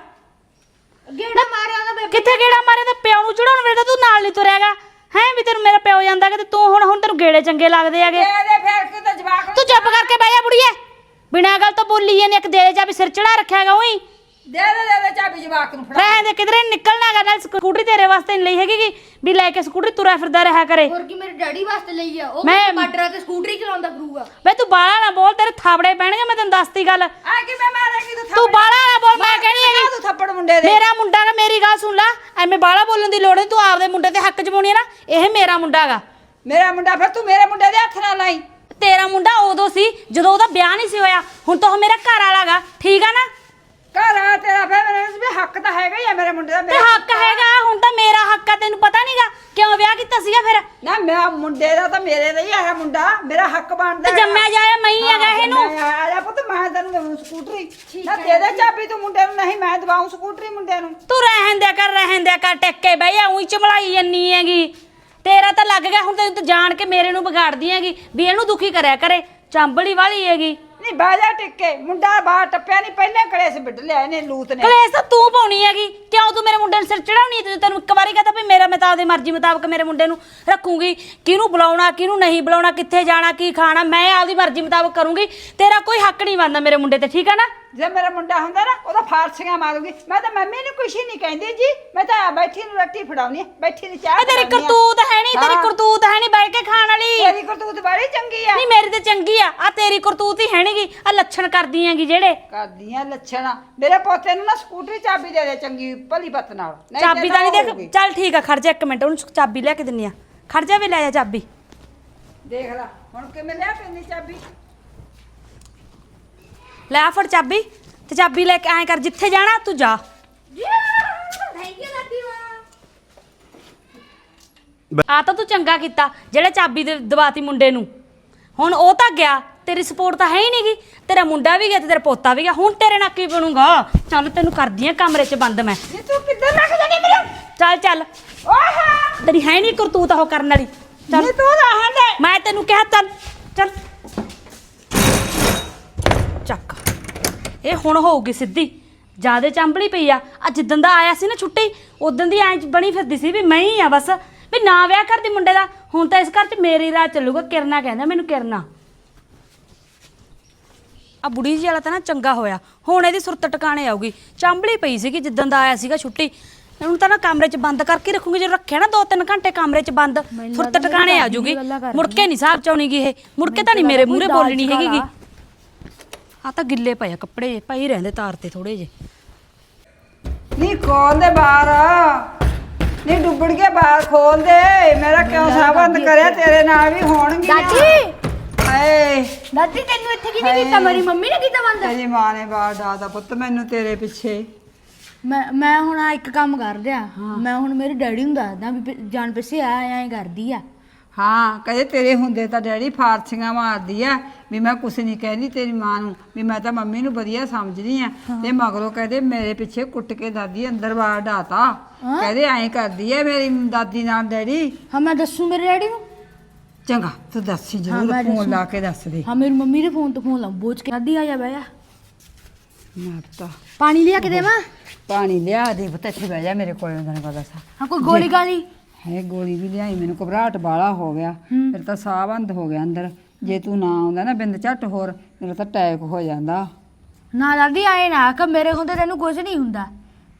ਗੇੜਾ ਮਾਰਿਆ ਉਹਦਾ ਬੇਬੇ ਕਿੱਥੇ ਗੇੜਾ ਮਾਰੇ ਤੇ ਪਿਓ ਨੂੰ ਚੜਾਉਣ ਵੇਲੇ ਤਾਂ ਤੂੰ ਨਾਲ ਨਹੀਂ ਤੁਰਿਆਗਾ। ਹੈ? ਵੀ ਤੈਨੂੰ ਮੇਰਾ ਪਿਓ ਜਾਂਦਾ ਕਿ ਤੇ ਤੂੰ ਹੁਣ ਹੁਣ ਤੈਨੂੰ ਗੇੜੇ ਚੰਗੇ ਲੱਗਦੇ ਹੈਗੇ। ਦੇ ਫੇਰ ਕਿ ਤਾਂ ਜਵਾਕ ਨੂੰ ਤੂੰ ਚੁੱਪ ਕਰਕੇ ਬਹਿ ਜਾ ਬੁੜੀਏ। ਬਿਨਾਂ ਗੱਲ ਤੋਂ ਬੋਲੀ ਜਾਂਦੀ ਇੱਕ ਦੇਰੇ ਜਾ ਵੀ ਸਿਰ ਚੜਾ ਰੱਖਿਆਗਾ ਉਹੀ। ਦੇ ਦੇ ਦੇ ਦੇ ਚਾਬੀ ਜਵਾਕ ਨੂੰ ਫੜਾ। ਰਹਿਣ ਦੇ ਕਿਧਰੇ ਨਿਕਲਣਾਗਾ ਨਾਲ ਸਕੂਟਰੀ ਤੇਰੇ ਵਾਸਤੇ ਨਹੀਂ ਲਈ ਹੈਗੀ ਗੀ, ਵੀ ਲੈ ਕੇ ਸਕੂਟਰੀ ਤੁਰਿਆ ਫਿਰਦਾ ਰਿਹਾ ਕਰੇ। ਹੋਰ ਕੀ ਮੇਰੇ ਡੈਡੀ ਵਾਸਤੇ ਲਈ ਆ ਉਹ ਮੈਂ- ਬਾਰਡਰਾਂ ਤੇ ਸਕੂਟਰੀ ਚਲਾਉਂਦਾ ਫਿਰੂਗਾ ਵੇ ਤੂੰ ਬਾਲਾ ਨਾ ਬੋਲ ਤੇਰੇ ਥਾਪੜੇ ਪੈਣਗੇ ਮੈਂ ਤੈਨੂੰ ਦੱਸਤੀ ਗੱਲ। ਆ ਕਿ ਮੈਂ ਮਾਰੇਗੀ ਤੂੰ ਤੂੰ ਬਾਲਾ ਨਾ ਬੋਲ ਮੈਂ ਕਹਿਣੀ ਹੈਗੀ। ਤੂੰ ਥੱਪੜ ਮੁੰਡੇ ਦੇ? ਮੇਰਾ ਮੁੰਡਾ ਗਾ ਮੇਰੀ ਗੱਲ ਸੁਣ ਲੈ ਐਵੇਂ ਬਾਲਾ ਬੋਲਣ ਦੀ ਲੋੜ ਨਹੀਂ ਤੂੰ ਆਪਦੇ ਮੁੰਡੇ ਤੇ ਹੱਕ ਜਮਾਉਣੀ ਹੈ ਨਾ ਇਹ ਮੇਰਾ ਮੁੰਡਾ ਗਾ ਮੇਰਾ ਮੁੰਡਾ ਫਿਰ ਤੂੰ ਮੇਰੇ ਮੁੰਡੇ ਦੇ ਹੱਥ ਨਾਲ ਲਾਈ। ਤੇਰਾ ਮੁੰਡਾ ਉਦੋਂ ਸੀ ਜਦੋਂ ਉਹਦਾ ਵਿਆਹ ਨਹੀਂ ਸੀ ਹੋਇਆ ਹੁਣ ਤਾਂ ਉਹ ਮੇਰਾ ਘਰ ਵਾਲਾ ਗਾ ਠੀਕ ਆ ਨਾ ਘਰ ਆ ਤੇਰਾ ਫਿਰ ਮੇਰੇ ਵੀ ਹੱਕ ਤਾਂ ਹੈਗਾ ਹੀ ਆ ਮੇਰੇ ਮੁੰਡੇ ਦਾ ਤੇ ਮੇਰਾ ਹੱਕ ਹੈਗਾ ਹੁਣ ਤਾਂ ਮੇਰਾ ਹੱਕ ਆ ਤੈਨੂੰ ਪਤਾ ਨਹੀਂਗਾ ਕੀਤਾ ਸੀਗਾ ਫਿਰ? ਨਾ ਮੇਰਾ ਮੁੰਡੇ ਦਾ ਤਾਂ ਮੇਰੇ ਦਾ ਹੀ ਹੈ ਮੁੰਡਾ ਮੇਰਾ ਹੱਕ ਬਣਦਾ ਤੇ ਜੰਮਿਆ ਜਾਇਆ ਮੈਂ ਹੀ ਹੈਗਾ ਇਹਨੂੰ। ਆ ਜਾ ਪੁੱਤ ਮੈਂ ਤੈਨੂੰ ਦੇਵਾਂ ਸਕੂਟਰੀ। ਨਾ ਦੇ ਦੇ ਚਾਬੀ ਤੂੰ ਮੁੰਡੇ ਨੂੰ ਨਹੀਂ ਮੈਂ ਦਵਾਉਂ ਸਕੂਟਰੀ ਮੁੰਡੇ ਨੂੰ। ਤੂੰ ਰਹਿਣ ਦਿਆ ਕਰ ਰਹਿਣ ਦਿਆ ਕਰ ਟੱਕੇ ਬਈ ਆ ਉਹੀ ਚਮਲਾਈ ਜੰਨੀ ਹੈਗੀ। ਤੇਰਾ ਤਾਂ ਲੱਗ ਗਿਆ ਹੁਣ ਤੈਨੂੰ ਤਾਂ ਜਾਣ ਕੇ ਮੇਰੇ ਨੂੰ ਵਿਗਾੜਦੀ ਹੈਗੀ ਵੀ ਇਹਨੂੰ ਦੁਖੀ ਕਰਿਆ ਕਰੇ ਚਾਂਬਲੀ ਵਾਲੀ ਹੈਗੀ। ਨਹੀਂ ਬਾਜਾ ਟਿੱਕੇ। ਮੁੰਡਾ ਬਾਹਰ ਟੱਪਿਆ ਨਹੀਂ, ਪਹਿਲਾਂ ਕਲੇਸ਼ ਵਿੱਢ ਲਿਆ ਇਹਨੇ ਲੂਤ ਨੇ। ਕਲੇਸ਼ ਤਾਂ ਤੂੰ ਪਾਉਣੀ ਹੈਗੀ। ਕਿਉਂ ਤੂੰ ਮੇਰੇ ਮੁੰਡੇ ਨੂੰ ਸਿਰ ਚੜਾਉਣੀ ਤੇ ਤੈਨੂੰ ਇੱਕ ਵਾਰੀ ਕਹਤਾ ਵੀ ਮੇਰਾ, ਮੈਂ ਤਾਂ ਆਪਦੀ ਮਰਜ਼ੀ ਮੁਤਾਬਕ ਮੇਰੇ ਮੁੰਡੇ ਨੂੰ ਰੱਖੂੰਗੀ। ਕਿਹਨੂੰ ਬੁਲਾਉਣਾ, ਕਿਹਨੂੰ ਨਹੀਂ ਬੁਲਾਉਣਾ, ਕਿੱਥੇ ਜਾਣਾ, ਕੀ ਖਾਣਾ, ਮੈਂ ਆਪਦੀ ਮਰਜ਼ੀ ਮੁਤਾਬਕ ਕਰੂੰਗੀ। ਤੇਰਾ ਕੋਈ ਹੱਕ ਨਹੀਂ ਬਣਦਾ ਮੇਰੇ ਮੁੰਡੇ ਤੇ, ਠੀਕ ਹੈ ਨਾ? ਜੇ ਮੇਰਾ ਮੁੰਡਾ ਹੁੰਦਾ ਨਾ ਉਹਦਾ ਫਾਰਸੀਆਂ ਮਾਰੂਗੀ ਮੈਂ ਤਾਂ ਮੰਮੀ ਨੂੰ ਕੁਛ ਹੀ ਨਹੀਂ ਕਹਿੰਦੀ ਜੀ। ਮੈਂ ਤਾਂ ਆ ਬੈਠੀ ਨੂੰ ਰੋਟੀ ਫੜਾਉਣੀ ਆ ਬੈਠੀ ਨੂੰ ਚਾਹ ਤੇਰੀ ਫੜਾਉਣੀ ਆ। ਕਰਤੂਤ ਹੈ ਨਹੀਂ ਤੇਰੀ ਹਾਂ। ਕਰਤੂਤ ਹੈ ਨਹੀਂ ਬੈਠ ਕੇ ਖਾਣ ਵਾਲੀ। ਤੇਰੀ ਕਰਤੂਤ ਬੜੀ ਚੰਗੀ ਆ। ਨਹੀਂ ਮੇਰੀ ਤੇ ਚੰਗੀ ਆ। ਆ ਤੇਰੀ ਕਰਤੂਤ ਹੀ ਹੈ ਨਹੀਂਗੀ ਆ ਲੱਛਣ ਕਰਦੀ ਹੈਗੀ ਜਿਹੜੇ। ਕਰਦੀਆਂ ਲੱਛਣਾ। ਮੇਰੇ ਪੋਤੇ ਨੂੰ ਨਾ ਸਕੂਟਰੀ ਚਾਬੀ ਦੇ ਦੇ ਚੰਗੀ ਭਲੀ ਪਤ ਨਾਲ। ਨਹੀਂ ਚਾਬੀ ਤੇ ਨਹੀਂ। ਦੇਖ। ਚੱਲ ਠੀਕ ਆ ਖੜ ਜਾ ਇੱਕ ਮਿੰਟ ਉਹਨੂੰ ਚਾਬੀ ਲੈ ਕੇ ਦਿੰਨੀ ਆ। ਖੜ ਜਾ ਵੀ ਲੈ ਜਾ ਚਾਬੀ। ਦੇਖ ਲੈ ਹੁਣ ਕਿਵੇਂ ਲਿਆ ਪੈਂਦੀ ਚਾਬੀ? ਲੈ ਆ ਫੜ ਚਾਬੀ ਤੇ ਚਾਬੀ ਲੈ ਕੇ ਐਂ ਕਰ ਜਿੱਥੇ ਜਾਣਾ ਤੂੰ ਜਾ। ਥੈਂਕ ਯੂ ਆ ਤਾਂ ਤੂੰ ਚੰਗਾ ਕੀਤਾ ਜਿਹੜੇ ਚਾਬੀ ਦੇ ਦਵਾਤੀ ਮੁੰਡੇ ਨੂੰ। ਹੁਣ ਉਹ ਤਾਂ ਗਿਆ ਤੇਰੀ ਸਪੋਰਟ ਤਾਂ ਹੈ ਹੀ ਨਹੀਂਗੀ ਤੇਰਾ ਮੁੰਡਾ ਵੀ ਗਿਆ ਤੇ ਤੇਰਾ ਪੋਤਾ ਵੀ ਗਿਆ। ਹੁਣ ਤੇਰੇ ਨਾਲ ਕੀ ਬਣੂਗਾ? ਚੱਲ ਤੈਨੂੰ ਕਰਦੀ ਆ ਕਮਰੇ 'ਚ ਬੰਦ ਮੈਂ। ਜੀ ਤੂੰ ਕਿੱਧਰ ਲੱਗ ਜਾਨੀ ਮੇਰੇ? ਚੱਲ ਚੱਲ। ਓਹਾ! ਤੇਰੀ ਹੈ ਨਹੀਂ ਕਰਤੂਤ ਉਹ ਕਰਨ ਵਾਲੀ। ਚੱਲ। ਨਹੀਂ ਤੂੰ ਰਹਿਣ ਦੇ। ਮੈਂ ਤੈਨੂੰ ਕਿਹਾ ਚੱਲ ਚੱਲ। ਇਹ ਹੁਣ ਹੋਊਗੀ ਸਿੱਧੀ। ਜਿਆਦੇ ਚੰਬਲੀ ਪਈ ਆ। ਆ ਜਿੱਦਣ ਦਾ ਆਇਆ ਸੀ ਨਾ ਛੁੱਟੀ ਉਦੋਂ ਦੀ ਐਂ ਬਣੀ ਫਿਰਦੀ ਸੀ ਵੀ ਮੈਂ ਹੀ ਆ ਬਸ। ਵੀ ਨਾ ਵਿਆਹ ਕਰਦੀ ਮੁੰਡੇ ਦਾ। ਹੁਣ ਤਾਂ ਇਸ ਘਰ 'ਚ ਮੇਰੀ ਰਾਹ ਚੱਲੂਗਾ ਕਿਰਨਾ ਕਹਿੰਦਾ ਮੈਨੂੰ ਕਿਰਨਾ। ਆ ਬੁੜੀ ਜੀ ਵਾਲਾ ਤਾਂ ਨਾ ਚੰਗਾ ਹੋਇਆ। ਹੁਣ ਇਹਦੀ ਸੁਰਤ ਟਿਕਾਣੇ ਆਊਗੀ। ਚੰਬਲੀ ਪਈ ਸੀਗੀ ਜਿੱਦਣ ਦਾ ਆਇਆ ਸੀਗਾ ਛੁੱਟੀ। ਇਹਨੂੰ ਤਾਂ ਨਾ ਕਮਰੇ 'ਚ ਬੰਦ ਕਰਕੇ ਰੱਖੂਗੀ। ਜੇ ਰੱਖਿਆ ਨਾ 2-3 ਘੰਟੇ ਕਮਰੇ 'ਚ ਬੰਦ ਸੁਰਤ ਟਿਕਾਣੇ ਆ ਜੂਗੀ ਮੁੜ ਕੇ ਨਹੀਂ ਸਾਹਬ ਚਾਉਣੀਗੀ ਇਹ। ਮੁੜ ਕੇ ਤਾਂ ਨਹੀਂ ਮੇਰੇ ਮੂਹਰੇ ਬੋਲਣੀ ਹੈਗੀਗੀ ਆ ਤਾਂ ਗਿੱਲੇ ਪਏ ਆ ਕੱਪੜੇ ਪਈ ਰਹਿੰਦੇ ਤਾਰ ਤੇ ਥੋੜੇ ਜੇ। ਨਹੀਂ ਖੋਲ ਦੇ ਬਾਹਰ। ਨਹੀਂ ਡੁੱਬੜ ਕੇ ਬਾਹਰ ਖੋਲ ਦੇ। ਮੇਰਾ ਕਿਉਂ ਸਾਬੰਦ ਕਰਿਆ? ਤੇਰੇ ਨਾਲ ਵੀ ਹੋਣਗੇ ਦਾਦੀ! ਹਾਏ। ਦਾਦੀ ਤੈਨੂੰ ਇੱਥੇ ਕਿਹਨੇ ਕੀਤਾ? ਮੇਰੀ ਮੰਮੀ ਨੇ ਕੀਤਾ ਬੰਦ? ਤੇਰੀ ਮਾਂ ਨੇ ਬਾਹਰ ਡਾਦਾ ਪੁੱਤ ਮੈਨੂੰ ਤੇਰੇ ਪਿੱਛੇ। ਮੈਂ ਮੈਂ ਹੁਣ ਆ ਇੱਕ ਕੰਮ ਕਰ ਰਿਹਾ ਮੈਂ ਹੁਣ ਮੇਰੇ ਡੈਡੀ ਨੂੰ ਦੱਸਦਾ ਵੀ ਪ- ਜਾਣ ਪਿੱਛੇ ਆ ਐਂ ਕਰਦੀ ਆ। ਹਾਂ ਕਹੇ ਤੇਰੇ ਹੁੰਦੇ ਤਾਂ ਡੈਡੀ ਫਾਰਸੀਆਂ ਮਾਰਦੀ ਆ। ਵੀ ਮੈਂ ਕੁਛ ਨਹੀਂ ਕਹਿੰਦੀ ਤੇਰੀ ਮਾਂ ਨੂੰ। ਵੀ ਮੈਂ ਤਾਂ ਮੰਮੀ ਨੂੰ ਵਧੀਆ ਸਮਝਦੀ ਆ। ਤੇ ਮਗਰੋਂ ਕਹਦੇ ਮੇਰੇ ਪਿੱਛੇ ਕੁੱਟ ਕੇ ਦਾਦੀ ਅੰਦਰ ਬਾਹਰ ਡਾਤਾ। ਕਹਦੇ ਐਂ ਕਰਦੀ ਆ ਮੇਰੀ ਦਾਦੀ ਨਾਲ ਡੈਡੀ। ਹਾਂ ਮੈਂ ਦੱਸੂ ਮੇਰੇ ਡੈਡੀ ਨੂੰ? ਚੰਗਾ ਤੂੰ ਦੱਸੀ ਜ਼ਰੂਰ ਫੋਨ। ਲਾ ਕੇ ਦੱਸ ਦੇ। ਹਾਂ ਮੇਰੀ ਮੰਮੀ ਦੇ ਫੋਨ ਤੋਂ ਫੋਨ ਲਾ। ਬੋਝ ਕੇ ਦਾਦੀ ਆ ਜਾ ਬਹਿ ਜਾ। ਮੈਂ ਤਾਂ ਪਾਣੀ ਲਿਆ ਕੇ ਦੇਵਾਂ? ਪਾਣੀ ਲਿਆ ਦੇ ਪੁੱਤ ਇੱਥੇ ਬਹਿ ਜਾ ਮੇਰੇ ਕੋਲ ਉਹਨਾਂ ਨੇ ਪਤਾ ਸਾ। ਹਾਂ ਕੋਈ ਗੋਲੀ ਗਾਲੀ? ਹੈ ਗੋਲੀ ਵੀ ਲਿਆਈ ਮੈਨੂੰ ਘਬਰਾਹਟ ਬਾਲਾ ਹੋ ਗਿਆ। ਫਿਰ ਤਾਂ ਸਾਹ ਬੰਦ ਹੋ ਗਿਆ ਅੰਦਰ। ਜੇ ਤੂੰ ਨਾ ਆਉਂਦਾ ਨਾ ਬਿੰਦ ਝੱਟ ਹੋਰ ਮੇਰਾ ਤਾਂ ਅਟੈਕ ਹੋ ਜਾਂਦਾ। ਨਾ ਦਾਦੀ ਆਏ ਨਾ ਕਿ ਮੇਰੇ ਹੁੰਦੇ ਤੈਨੂੰ ਕੁਝ ਨਹੀਂ ਹੁੰਦਾ।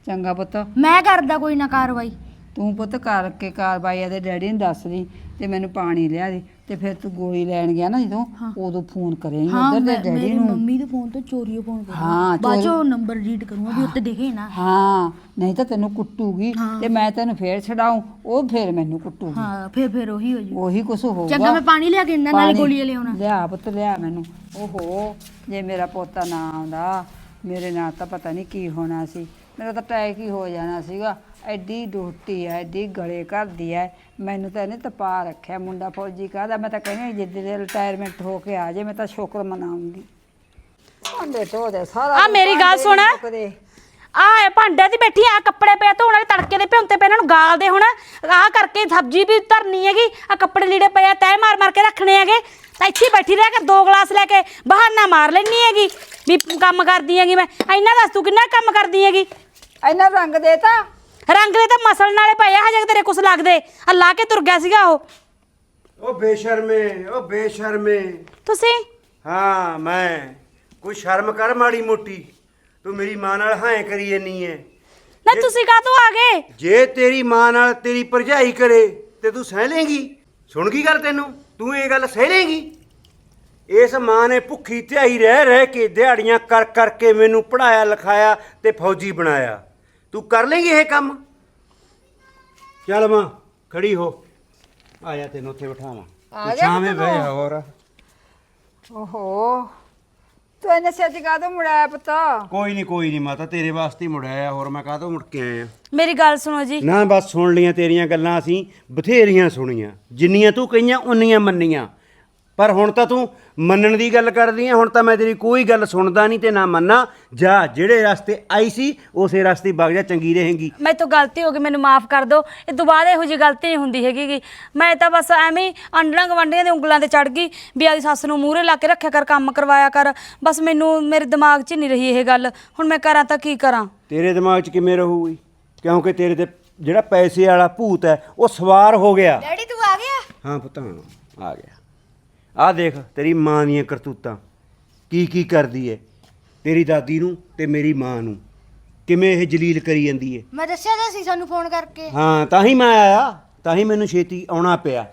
ਚੰਗਾ ਪੁੱਤ। ਮੈਂ ਕਰਦਾ ਕੋਈ ਨਾ ਕਾਰਵਾਈ। ਤੂੰ ਪੁੱਤ ਕਰਕੇ ਕਾਰਵਾਈ ਦੇ ਡੈਡੀ ਨੂੰ ਦੱਸ ਦੀ ਤੇ ਮੈਨੂੰ ਪਾਣੀ ਲਿਆ ਦੇ। ਤੇ ਫਿਰ ਤੂੰ ਗੋਲੀ ਲੈਣ ਗਿਆ ਨਾ ਜਦੋਂ ਉਦੋਂ ਫੋਨ ਕਰੇਂਗੀ ਹਾਂ ਉਧਰ ਤੇ ਮੈਂ- ਡੈਡੀ ਮੇਰੀ ਨੂੰ। ਮੰਮੀ ਦੇ ਫੋਨ ਤੋਂ ਚੋਰੀਓ ਫੋਨ ਕਰੂੰਗਾ ਹਾਂ, ਬਾਅਦ ਚੋਂ ਨੰਬਰ ਰੀਡ ਕਰੂੰਗਾ ਵੀ ਉੱਤੇ ਦਿਖੇ ਨਾ। ਹਾਂ ਨਹੀਂ ਤਾਂ ਤੈਨੂੰ ਕੁੱਟੂਗੀ। ਤੇ ਮੈਂ ਤੈਨੂੰ ਫੇਰ ਛਡਾਉਂ ਉਹ ਫੇਰ ਮੈਨੂੰ ਕੁੱਟੂਗੀ। ਹਾਂ ਫਿਰ ਫਿਰ ਉਹੀ ਹੋ ਜੂ। ਉਹੀ ਕੁਛ ਹੋਊਗਾ। ਚੰਗਾ ਮੈਂ ਪਾਣੀ ਲਿਆ ਕੇ ਦਿੰਦਾ ਨਾਲੇ ਪਾਣੀ ਗੋਲੀ ਲਿਆਉਣਾ ਲਿਆ ਪੁੱਤ ਲਿਆ ਮੈਨੂੰ। ਓਹੋ ਜੇ ਮੇਰਾ ਪੋਤਾ ਨਾ ਆਉਂਦਾ ਮੇਰੇ ਨਾਲ ਤਾਂ ਪਤਾ ਨਹੀਂ ਕੀ ਹੋਣਾ ਸੀ। ਮੇਰਾ ਤਾਂ ਅਟੈਕ ਹੀ ਹੋ ਜਾਣਾ ਸੀਗਾ। ਐਡੀ ਡੋਟੀ ਐ ਐਡੀ ਗਲੇ ਕਰਦੀ ਐ। ਮੈਨੂੰ ਤਾਂ ਇਹਨੇ ਤਪਾ ਰੱਖਿਆ ਮੁੰਡਾ ਫੌਜੀ ਕਾਹਦਾ। ਮੈਂ ਤਾਂ ਕਹਿੰਦੀ ਜਿੱਦ ਦੇ ਰਿਟਾਇਰਮੈਂਟ ਹੋ ਕੇ ਆ ਜੇ ਮੈਂ ਤਾਂ ਸ਼ੁਕਰ ਮਨਾਉਂਗੀ। ਭਾਂਡੇ ਧੋ ਦੇ ਸਾਰਾ ਆ ਦਿਨ ਮੇਰੀ ਗੱਲ ਭਾਂਡੇ ਸੁਣ। ਮੁੱਕਦੇ। ਆ ਇਹ ਭਾਂਡੇ ਦੀ ਬੈਠੀ ਆ ਕੱਪੜੇ ਪਏ ਧੋਣ ਵਾਲੇ ਤੜਕੇ ਦੇ ਭਿਉਂਤੇ ਪਏ ਇਹਨਾਂ ਨੂੰ ਗਾਲ ਦੇ ਹੁਣ। ਆ ਕਰਕੇ ਸਬਜ਼ੀ ਵੀ ਧਰਨੀ ਹੈਗੀ ਆ ਕੱਪੜੇ ਲੀੜੇ ਪਏ ਆ ਤੈ ਮਾਰ ਮਾਰ ਕੇ ਰੱਖਣੇ ਹੈਗੇ। ਤਾਂ ਇੱਥੇ ਹੀ ਬੈਠੀ ਰਹਿ ਕੇ ਦੋ ਗਲਾਸ ਲੈ ਕੇ ਬਹਾਨਾ ਮਾਰ ਲੈਣੀ ਹੈਗੀ ਵੀ ਕੰਮ ਕਰਦੀ ਹੈਗੀ ਮੈਂ। ਇੰਨਾ ਦੱਸ ਤੂੰ ਕਿੰਨਾ ਕੰਮ ਕਰਦੀ ਹੈਗੀ? ਇੰਨਾ ਰੰਗ ਦੇਤਾ ਰੰਗ ਦੇ ਤਾਂ ਮਸਲਣ ਵਾਲੇ ਪਏ ਆ ਹਜੇ ਤੇਰੇ ਕੁਛ ਲੱਗਦੇ। ਆ ਲਾ ਕੇ ਤੁਰ ਗਿਆ ਸੀਗਾ ਉਹ। ਉਹ ਬੇਸ਼ਰਮੇ ਉਹ ਬੇਸ਼ਰਮੇ। ਤੁਸੀਂ? ਹਾਂ ਮੈਂ। ਕੋਈ ਸ਼ਰਮ ਕਰ ਮਾੜੀ ਮੋਟੀ। ਤੂੰ ਮੇਰੀ ਮਾਂ ਨਾਲ ਹਾਂ ਕਰੀ ਜਾਨੀ ਐ। ਨਾ ਤੁਸੀਂ ਕਾਹਤੋਂ ਆ ਗਏ? ਜੇ ਤੇਰੀ ਮਾਂ ਨਾਲ ਤੇਰੀ ਭਰਜਾਈ ਕਰੇ ਤੇ ਤੂੰ ਸਹਿ ਲੇਂਗੀ ਸੁਣ ਗਈ ਗੱਲ ਤੈਨੂੰ? ਤੂੰ ਇਹ ਗੱਲ ਸਹਿ ਲੇਂਗੀ ਇਸ ਮਾਂ ਨੇ ਭੁੱਖੀ ਧਿਆਈ ਰਹਿ ਰਹਿ ਕੇ ਦਿਹਾੜੀਆਂ ਕਰ ਕਰਕੇ ਮੈਨੂੰ ਪੜਾਇਆ ਲਿਖਾਇਆ ਤੇ ਫੌਜੀ ਬਣਾਇਆ। ਤੂੰ ਕਰ ਲੇਂਗੀ ਇਹ ਕੰਮ? ਚੱਲ ਮਾਂ ਖੜੀ ਹੋ। ਆ ਜਾ ਤੈਨੂੰ ਉੱਥੇ ਬਿਠਾਵਾਂ ਆ ਗਿਆ ਛਾਵੇਂ ਪੁੱਤ ਬਹਿ ਨੂੰ? ਜਾ ਹੋਰ। ਓਹੋ ਤੂੰ ਇਹਨੇ ਸੱਚ ਕਾਹਦੋਂ ਮੁੜਾਇਆ ਪੁੱਤ? ਕੋਈ ਨਹੀਂ ਕੋਈ ਨਹੀਂ ਮਾਤਾ ਤੇਰੇ ਵਾਸਤੇ ਹੀ ਮੁੜਿਆ ਆ ਹੋਰ ਮੈਂ ਕਾਹਤੋਂ ਮੁੜ ਕੇ ਆਇਆ? ਮੇਰੀ ਗੱਲ ਸੁਣੋ ਜੀ। ਨਾ ਬਸ ਸੁਣ ਲੀਆਂ ਤੇਰੀਆਂ ਗੱਲਾਂ ਅਸੀਂ ਬਥੇਰੀਆਂ ਸੁਣੀਆਂ। ਜਿੰਨੀਆਂ ਤੂੰ ਕਹੀਆਂ ਉਨੀਆਂ ਮੰਨੀਆਂ। ਪਰ ਹੁਣ ਤਾਂ ਤੂੰ ਮੰਨਣ ਦੀ ਗੱਲ ਕਰਦੀ ਆ ਹੁਣ ਤਾਂ ਮੈਂ ਤੇਰੀ ਕੋਈ ਗੱਲ ਸੁਣਦਾ ਨਹੀਂ ਤੇ ਨਾ ਮੰਨਾਂ। ਜਾ ਜਿਹੜੇ ਰਸਤੇ ਆਈ ਸੀ ਉਸੇ ਰਸਤੇ ਵਗ ਜਾ ਚੰਗੀ ਰਹੇਂਗੀ। ਮੇਰੇ ਤੋਂ ਗਲਤੀ ਹੋ ਗਈ ਮੈਨੂੰ ਮਾਫ ਕਰ ਦਿਓ ਇਹ ਦੁਬਾਰਾ ਇਹੋ ਜਿਹੀ ਗਲਤੀ ਨਹੀਂ ਹੁੰਦੀ ਹੈਗੀ ਗੀ। ਮੈਂ ਤਾਂ ਬਸ ਐਵੇਂ ਹੀ ਅੰਡਰਾਂ ਗਵੰਡੀਆਂ ਦੇ ਉਂਗਲਾਂ ਤੇ ਚੜ ਗਈ ਵੀ ਆਦੀ ਸੱਸ ਨੂੰ ਮੂਹਰੇ ਲਾ ਕੇ ਰੱਖਿਆ ਕਰ ਕੰਮ ਕਰਵਾਇਆ ਕਰ। ਬਸ ਮੈਨੂੰ ਮੇਰੇ ਦਿਮਾਗ 'ਚ ਨਹੀਂ ਰਹੀ ਇਹ ਗੱਲ। ਹੁਣ ਮੈਂ ਕਰਾਂ ਤਾਂ ਕੀ ਕਰਾਂ? ਤੇਰੇ ਦਿਮਾਗ 'ਚ ਕਿਵੇਂ ਰਹੂਗੀ? ਕਿਉਂਕਿ ਤੇਰੇ ਤੇ ਜਿਹੜਾ ਪੈਸੇ ਵਾਲਾ ਭੂਤ ਹੈ ਉਹ ਸਵਾਰ ਹੋ ਗਿਆ। ਡੈਡੀ ਤੂੰ ਆ ਗਿਆ? ਹਾਂ ਪੁੱਤ ਹਾਂ ਆ ਗਿਆ। ਆ ਦੇਖ ਤੇਰੀ ਮਾਂ ਦੀਆਂ ਕਰਤੂਤਾਂ। ਕੀ ਕੀ ਕਰਦੀ ਏ? ਤੇਰੀ ਦਾਦੀ ਨੂੰ ਤੇ ਮੇਰੀ ਮਾਂ ਨੂੰ। ਕਿਵੇਂ ਇਹ ਜਲੀਲ ਕਰੀ ਜਾਂਦੀ ਏ? ਮੈਂ ਦੱਸਿਆ ਤਾਂ ਸੀ ਸਾਨੂੰ ਫੋਨ ਕਰਕੇ। ਹਾਂ ਤਾਂ ਹੀ ਮੈਂ ਆਇਆ। ਤਾਂ ਹੀ ਮੈਨੂੰ ਛੇਤੀ ਆਉਣਾ ਪਿਆ।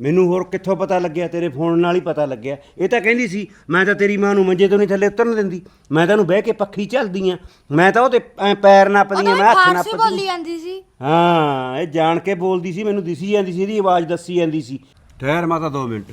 ਮੈਨੂੰ ਹੋਰ ਕਿੱਥੋਂ ਪਤਾ ਲੱਗਿਆ? ਤੇਰੇ ਫੋਨ ਨਾਲ ਹੀ ਪਤਾ ਲੱਗਿਆ। ਇਹ ਤਾਂ ਕਹਿੰਦੀ ਸੀ ਮੈਂ ਤਾਂ ਤੇਰੀ ਮਾਂ ਨੂੰ ਮੰਜੇ ਤੋਂ ਨਹੀਂ ਥੱਲੇ ਉਤਰਨ ਦਿੰਦੀ। ਮੈਂ ਤਾਂ ਉਹਨੂੰ ਬਹਿ ਕੇ ਪੱਖੀ ਝੱਲਦੀ ਆ। ਮੈਂ ਤਾਂ ਉਹਦੇ ਐਂ ਪੈਰ ਨੱਪਦੀ ਆ ਮੈਂ ਹੱਥ ਫਾਰਸੀ ਨੱਪਦੀ ਬੋਲੀ ਜਾਂਦੀ ਸੀ। ਹਾਂ ਇਹ ਜਾਣ ਕੇ ਬੋਲਦੀ ਸੀ ਮੈਨੂੰ ਦਿਸੀ ਜਾਂਦੀ ਸੀ ਇਹਦੀ ਆਵਾਜ਼ ਦੱਸੀ ਜਾਂਦੀ ਸੀ। ਠਹਿਰ ਮਾਤਾ 2 ਮਿੰਟ।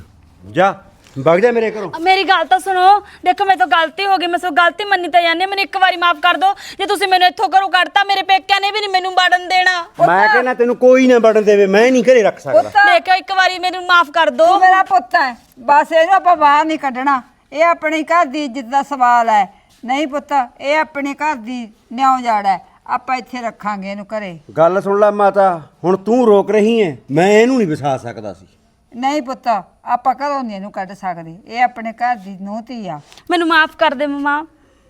ਜਾ ਵਗ ਜਾ ਮੇਰੇ ਘਰੋਂ। ਮੇਰੀ ਗੱਲ ਤਾਂ ਸੁਣੋ ਦੇਖੋ ਮੇਰੇ ਤੋਂ ਗਲਤੀ ਹੋ ਗਈ ਮੈਂ ਸੋ ਗਲਤੀ ਮੰਨੀ ਤਾਂ ਜਾਂਦੀ ਹਾਂ, ਮੈਨੂੰ ਇੱਕ ਵਾਰੀ ਮਾਫ ਕਰ ਦਿਓ ਜੇ ਤੁਸੀਂ ਮੈਨੂੰ ਇੱਥੋਂ ਘਰੋਂ ਕੱਢਤਾ ਮੇਰੇ ਪੇਕਿਆਂ ਨੇ ਵੀ ਨਹੀਂ ਮੈਨੂੰ ਵੜਨ ਦੇਣਾ। ਮੈਂ ਕਹਿੰਦਾ ਤੈਨੂੰ ਕੋਈ ਨਾ ਵੜਨ ਦੇਵੇ ਮੈਂ ਨਹੀਂ ਘਰੇ ਰੱਖ ਸਕਦਾ। ਪੁੱਤ ਦੇਖਿਓ ਇੱਕ ਵਾਰੀ ਮੈਨੂੰ ਮਾਫ ਕਰ ਦਿਓ। ਤੂੰ ਮੇਰਾ ਪੁੱਤ ਹੈ। ਬਸ ਇਹਨੂੰ ਆਪਾਂ ਬਾਹਰ ਨਹੀਂ ਕੱਢਣਾ। ਇਹ ਆਪਣੀ ਘਰ ਦੀ ਇੱਜ਼ਤ ਦਾ ਸਵਾਲ ਹੈ। ਨਹੀਂ ਪੁੱਤ ਇਹ ਆਪਣੇ ਘਰ ਦੀ ਨਿਉ ਜੜ ਹੈ। ਆਪਾਂ ਇੱਥੇ ਰੱਖਾਂਗੇ ਇਹਨੂੰ ਘਰੇ। ਗੱਲ ਸੁਣ ਲੈ ਮਾਤਾ ਹੁਣ ਤੂੰ ਰੋਕ ਰਹੀ ਹੈ ਮੈਂ ਇਹਨੂੰ ਨਹੀਂ ਵਸਾ ਸਕਦਾ ਸੀ। ਨਹੀਂ ਪੁੱਤ ਆਪਾਂ ਘਰੋਂ ਨਹੀਂ ਇਹਨੂੰ ਕੱਢ ਸਕਦੇ। ਇਹ ਆਪਣੇ ਘਰ ਦੀ ਨੂੰਹ ਧੀ ਆ। ਮੈਨੂੰ ਮਾਫ ਕਰ ਦੇ ਮਮਾ।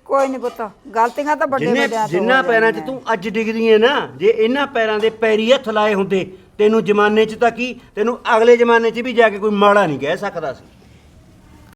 ਕੋਈ ਨਹੀਂ ਪੁੱਤ ਗਲਤੀਆਂ ਤਾਂ ਵੱਡੇ ਜਿੰਨੇ ਵੱਡਿਆਂ ਤੋਂ ਜਿੰਨਾ ਹੋ ਪੈਰਾਂ 'ਚ। ਤੂੰ ਅੱਜ ਡਿੱਗਦੀ ਹੈ ਨਾ ਜੇ ਇਹਨਾਂ ਪੈਰਾਂ ਦੇ ਪੈਰੀ ਹੱਥ ਲਾਏ ਹੁੰਦੇ ਤੈਨੂੰ ਜ਼ਮਾਨੇ 'ਚ ਤਾਂ ਕੀ ਤੈਨੂੰ ਅਗਲੇ ਜ਼ਮਾਨੇ 'ਚ ਵੀ ਜਾ ਕੇ ਕੋਈ ਮਾੜਾ ਨਹੀਂ ਕਹਿ ਸਕਦਾ ਸੀ।